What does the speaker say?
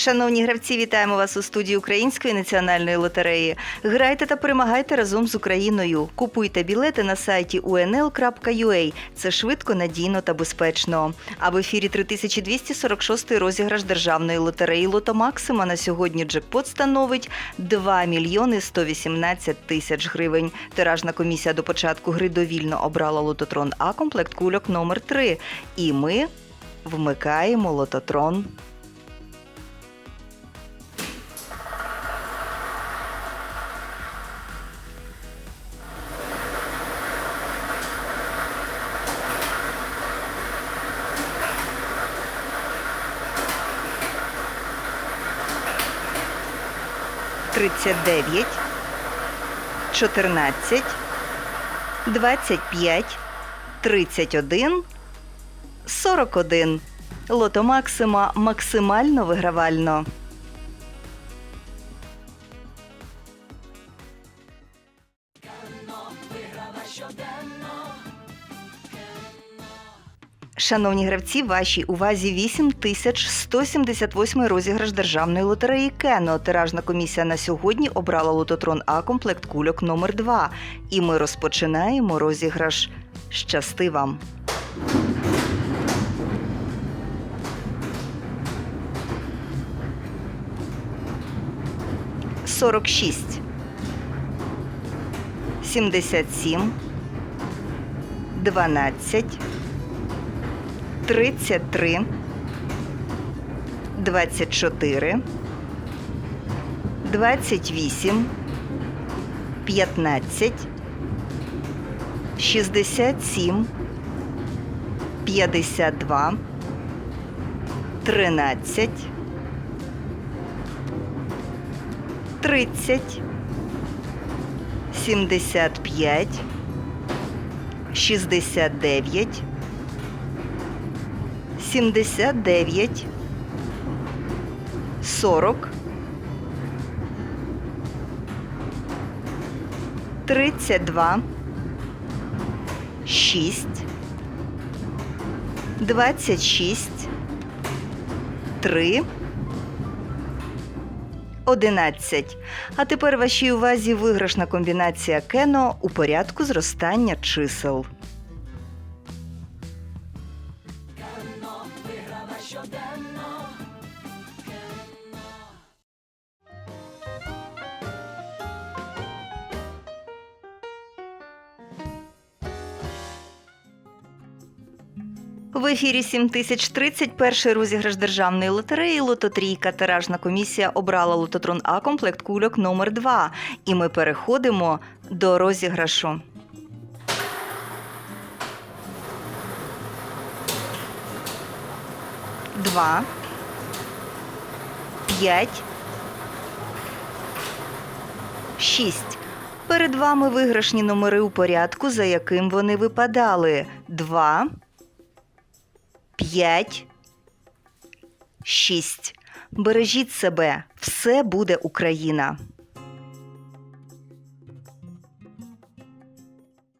Шановні гравці, вітаємо вас у студії Української національної лотереї. Грайте та перемагайте разом з Україною. Купуйте білети на сайті unl.ua. Це швидко, надійно та безпечно. А в ефірі 3246 розіграш державної лотереї Лото Максима на сьогодні джекпот становить 2 мільйони 118 тисяч гривень. Тиражна комісія до початку гри довільно обрала лототрон А комплект кульок номер 3 І ми вмикаємо лототрон. Тридцять дев'ять, чотирнадцять, двадцять п'ять, тридцять один, сорок один. Лото Максима максимально вигравально. Шановні гравці, вашій увазі 8178 розіграш державної лотереї Кено. Тиражна комісія на сьогодні обрала лототрон А комплект кульок номер 2 І ми розпочинаємо розіграш. Щасти вам! Сорок шість. Сімдесят сім. Дванадцять. 33, 24, 28, 15, 67, 52, 13, 30, 75, 69, 79, 40, 32, 6, 26, 3, 11. А тепер вашій увазі виграшна комбінація кено у порядку зростання чисел. В ефірі 7030 перший розіграш державної лотереї Лототрійка. Тиражна комісія обрала лототрон А комплект кульок номер 2 І ми переходимо до розіграшу. Два. П'ять. Шість. Перед вами виграшні номери у порядку, за яким вони випадали. Два. П'ять. Шість. Бережіть себе. Все буде Україна.